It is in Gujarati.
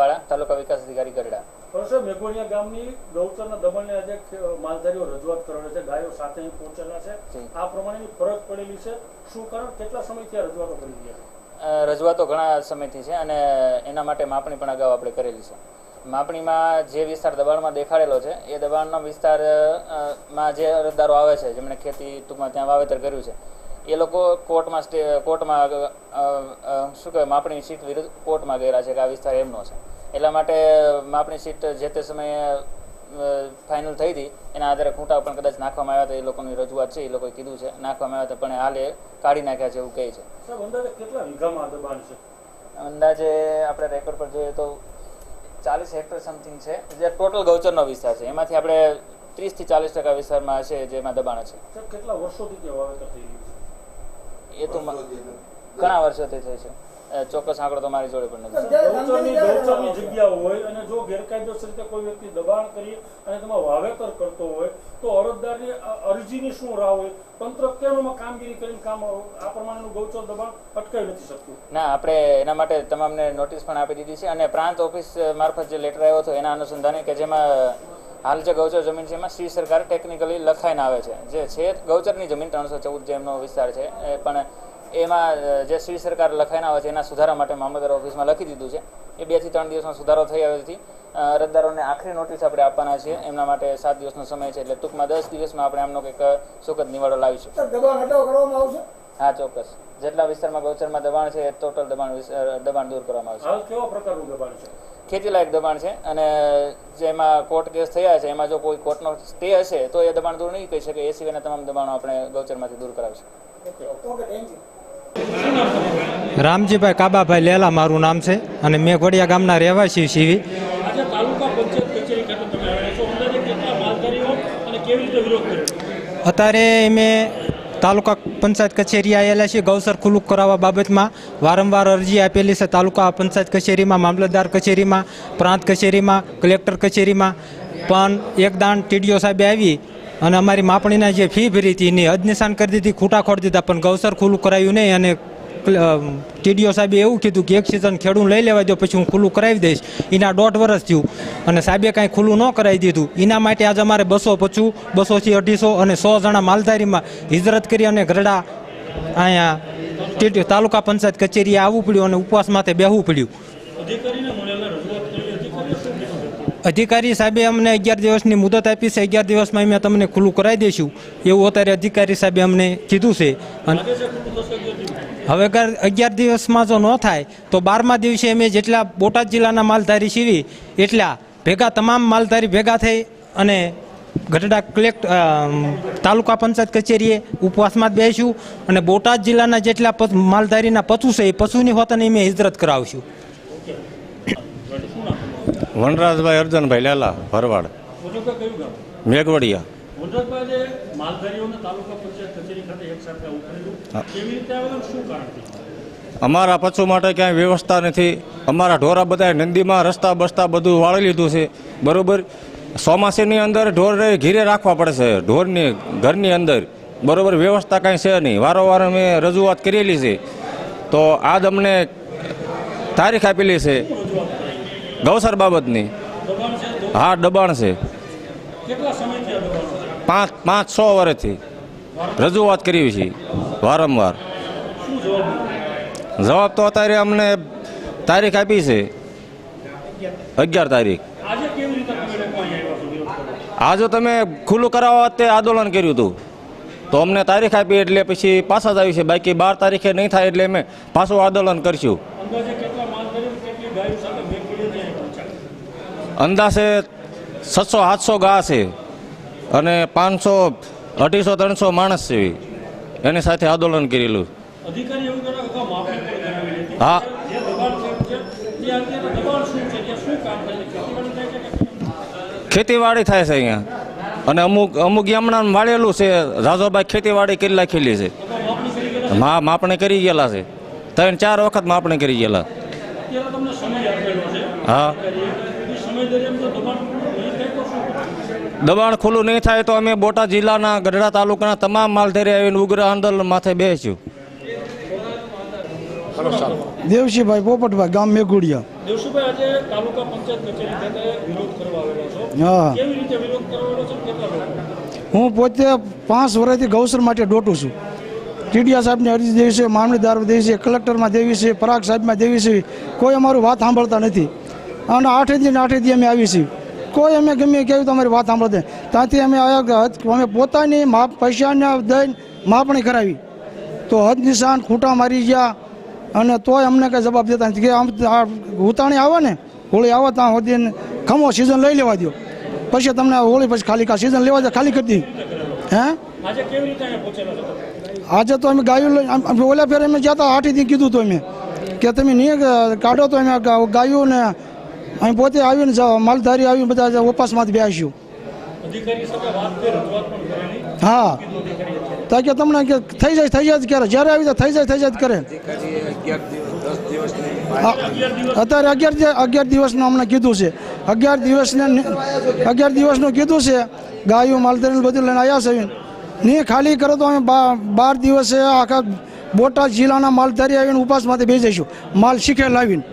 વાળા તાલુકા વિકાસ અધિકારી ગરડા. પરસોત્તમ મેઘોડિયા ગામની ગૌચરના દબાણને આજે માલધારીઓ રજૂઆત કરેલી છે ગાયો સાથે પહોંચેલા છે. આ પ્રમાણેની ફરજ પડેલી છે. શું કારણ? કેટલા સમયથી આ રજૂઆતો કરી રહ્યા છે? રજૂઆતો ઘણા સમયથી છે અને એના માટે માપણી પણ અગાઉ આપણે કરેલી છે. માપણીમાં જે વિસ્તાર દબાણમાં દેખાડેલો છે એ દબાણનો વિસ્તારમાં જે અરજદારો આવે છે જેમણે ખેતી ટૂંકમાં ત્યાં વાવેતર કર્યું છે એ લોકો કોર્ટમાં સ્ટે કોર્ટમાં શું કહેવાય માપણી સીટ વિરુદ્ધ કોર્ટમાં ગયેલા છે કે આ વિસ્તાર એમનો છે. એટલા માટે માપણી સીટ જે તે સમયે ફાઇનલ થઈ હતી એના આધારે ખૂંટા પણ કદાચ નાખવામાં આવ્યા હતા એ લોકોની રજૂઆત છે એ લોકોએ કીધું છે નાખવામાં આવ્યા હતા પણ હાલ એ કાઢી નાખ્યા છે એવું કહે છે. અંદાજે કેટલા વીઘામાં દબાણ છે? અંદાજે આપણે રેકોર્ડ પર જોઈએ તો ચાલીસ હેક્ટર સમથિંગ છે જે ટોટલ ગૌચરનો વિસ્તાર છે. એમાંથી આપણે ત્રીસથી ચાલીસ ટકા વિસ્તારમાં છે જેમાં દબાણ છે. કેટલા વર્ષોથી વાવેતર થઈ રહ્યું છે? એ તો ઘણા વર્ષોથી થઈ છે. ચોક્કસ આંકડો તો મારી જોડે પણ નથી. ગૌચરની જગ્યા હોય અને જો ગેરકાયદેસર રીતે કોઈ વ્યક્તિ દબાણ કરી અને તેમાં વાવેતર કરતો હોય તો અરજદારની અરજીની શું રાહ હોય? તંત્ર કેમ કામગીરી કરીને કામ આ પ્રમાણેનું ગૌચર દબાણ અટકાવી નથી શકતું. ના આપણે એના માટે તમામને નોટિસ પણ આપી દીધી છે અને પ્રાંત ઓફિસ મારફત જે લેટર આવ્યો હતો એના અનુસંધાને કે જેમાં હાલ જે ગૌચર જમીન છે એમાં શ્રી સરકાર ટેકનિકલી લખાઈને આવે છે. જે છે ગૌચરની જમીન ત્રણસો ચૌદ જે એમનો વિસ્તાર છે એ પણ એમાં જે શ્રી સરકાર લખાઈને આવે છે એના સુધારા માટે મામલતદાર ઓફિસમાં લખી દીધું છે. એ બેથી ત્રણ દિવસમાં સુધારો થઈ આવ્યોથી અરજદારોને આખરી નોટિસ આપણે આપવાના છીએ. એમના માટે સાત દિવસનો સમય છે એટલે ટૂંકમાં દસ દિવસમાં આપણે આમનો કંઈક સુખદ નિવાડો લાવીશું. દબાણ હટાવ કરવામાં આવશે? હા ચોક્કસ. જેટલા વિસ્તારમાં ગૌચરમાં દબાણ છે એ ટોટલ દબાણ દબાણ દૂર કરવામાં આવશે. કેવા પ્રકારનું દબાણ છે? ખેતીલાયક દબાણ છે અને જેમાં કોર્ટ કેસ થયા છે એમાં જો કોઈ કોર્ટનો સ્ટે હશે તો એ દબાણ દૂર નહીં કહી શકે. એ સિવાયના તમામ દબાણો આપણે ગૌચરમાંથી દૂર કરાવશું. રામજીભાઈ કાબાભાઈ લેલા મારું નામ છે અને મેઘોડિયા ગામના રહેવાસી સીવી આજે તાલુકા પંચાયત કચેરી ખાતે તમે આવ્યા છો. અંદાજે કેટલા માલધારીઓ અને કેવી રીતે વિરોધ કર્યો? અત્યારે અમે તાલુકા પંચાયત કચેરી આવેલા છે. ગૌસર ખુલ્લું કરાવવા બાબતમાં વારંવાર અરજી આપેલી છે. તાલુકા પંચાયત કચેરીમાં, મામલતદાર કચેરીમાં, પ્રાંત કચેરીમાં, કલેક્ટર કચેરીમાં પણ એક દાણ ટીડીઓ સાહેબે આવી અને અમારી માપણીના જે ફી ભરી હતી એની અજનિશાન કરી દીધી, ખૂટા ખોડી દીધા. પણ ગૌસર ખુલ્લું કરાયું નહીં અને ટીડીઓ સાહેબે એવું કીધું કે એક સિઝન ખેડૂત લઈ લેવા દો પછી હું ખુલ્લું કરાવી દઈશ. એના દોઢ વર્ષ થયું. અને સાહેબે કાંઈ ખુલ્લું ન કરાવી દીધું. એના માટે આજે અમારે બસો પચું બસોથી અઢીસો અને સો જણા માલધારીમાં હિજરત કરી અને ગરડા અહીંયા તાલુકા પંચાયત કચેરીએ આવવું પડ્યું અને ઉપવાસ માથે બેહવું પડ્યું. અધિકારી સાહેબે અમને અગિયાર દિવસની મુદત આપી છે. અગિયાર દિવસમાં અમે તમને ખુલ્લું કરાવી દઈશું. એવું અત્યારે અધિકારી સાહેબે અમને કીધું છે. અને હવે અગિયાર દિવસમાં જો ન થાય તો બારમા દિવસે અમે જેટલા બોટાદ જિલ્લાના માલધારી સીવી એટલા ભેગા તમામ માલધારી ભેગા થઈ અને ગઢડા કલેક્ટ તાલુકા પંચાયત કચેરીએ ઉપવાસમાં જ બેસીશું અને બોટાદ જિલ્લાના જેટલા માલધારીના પશુ છે એ પશુની હોતને અમે હિજરત કરાવશું. વનરાજભાઈ અર્જનભાઈ લેલા ભરવાડ. મેઘવડિયા. મુજબભાઈ આજે માલધારીઓને તાલુકા પંચાયત કચેરી ખાતે એક સાથે આવું કરેલું. કેવી રીતે આવેલું શું કારણથી અમારા પશુ માટે ક્યાંય વ્યવસ્થા નથી. અમારા ઢોરા બધા નંદીમાં રસ્તા બસ્તા બધું વાળી લીધું છે. બરોબર? ચોમાસીની અંદર ઢોરને ઘીરે રાખવા પડે છે. ઢોરની ઘરની અંદર. બરોબર? વ્યવસ્થા કાંઈ છે નહીં. વારંવાર અમે રજૂઆત કરેલી છે. તો આજ અમને તારીખ આપેલી છે. ગૌસર બાબતની. હા દબાણ છે. કેટલા સમયથી આ દબાણ છે? પાંચ પાંચ છ વર્ષથી રજૂઆત કરી છે વારંવાર. જવાબ તો અત્યારે અમને તારીખ આપી છે. અગિયાર તારીખ. આજે તમે ખુલ્લું કરાવવા તે આંદોલન કર્યું હતું. તો અમને તારીખ આપી એટલે પછી પાછા જ આવી છે. બાકી બાર તારીખે નહીં થાય એટલે અમે પાછું આંદોલન કરશું. અંદાજે છસો સાતસો ગા છે. અને પાંચસો અઢીસો ત્રણસો માણસ છે એની સાથે આંદોલન કરેલું. હા. ખેતીવાડી થાય છે અહીંયા. અને અમુક અમુક ગામડા વાળેલું છે રાજાભાઈ ખેતીવાડી કરી નાખેલી છે. તમે માપણી કરી મા માપણી કરી ગયેલા છે. ત્રણ ચાર વખત માપણી કરી ગયેલા. હા એ સમય દરમિયાન જો દબાણ નહીં થાય તો શું કરવું? દબાણ ખુલ્લું નહીં થાય તો અમે બોટાદ જિલ્લાના ગઢડા તાલુકાના તમામ માલધારી આવીને ઉગ્ર આંદોલન માથે બેસ્યું હલો દેવશીભાઈ પોપટભાઈ ગામ મેઘુડિયા. દેવશુભાઈ આજે તાલુકા પંચાયત કચેરી ખાતે વિરોધ કરવા આવેલા છો. હા. કેવી રીતે વિરોધ કરવાનો છે? કેટલા લોકો? હું પોતે પાંચ વર્ષથી ગૌસર માટે ડોટું છું. ટીડીયા સાહેબની અરજી દેવી છે મામલતદાર દેવી છે કલેક્ટરમાં દેવી છે પરાગ સાહેબમાં દેવી છે કોઈ અમારું વાત સાંભળતા નથી. અને આઠે દિન આઠે દી અમે આવી છીએ. કોઈ અમે ગમે કેવી તો અમારી વાત સાંભળે ત્યાંથી અમે આવ્યા અમે પોતાની માપ પૈસાને દઈને માપણી કરાવી. તો હદ નિશાન ખૂંટા મારી ગયા અને તોય અમને કંઈ જવાબ દેતા નથી. કે આમ ઉતાણી આવે ને હોળી આવે ત્યાં સુધી ખમો સિઝન લઈ લેવા દો પછી તમને હોળી પછી ખાલી કા સિઝન લેવા દે ખાલી કરી દી. હે? આજે તો અમે ગાયું ઓલા ફેર અમે જતા આઠી દી કીધું તો અમે. કે તમે નહીં કાઢો તો અમે ગાયું ને અહીં પોતે આવીને જ માલધારી આવી બધા ઉપાસમાંથી બેસ્યું અધિકારી સાથે વાત કરી રજૂઆત પણ કરેલી હા. તો કે તમને કે થઈ જાય થઈ જાય જ કરે જ્યારે આવી તો થઈ જાય થઈ જાય જ કરે અત્યારે અગિયાર અગિયાર દિવસનું અમને કીધું છે. અગિયાર દિવસને અગિયાર દિવસનું કીધું છે. ગાયું માલધારી બધું લઈને આવ્યા છે નહીં ખાલી કરો તો અમે બાર દિવસે આખા બોટાદ જિલ્લાના માલધારી આવીને ઉપાસમાંથી બેસી જઈશું. માલ શીખે લાવીને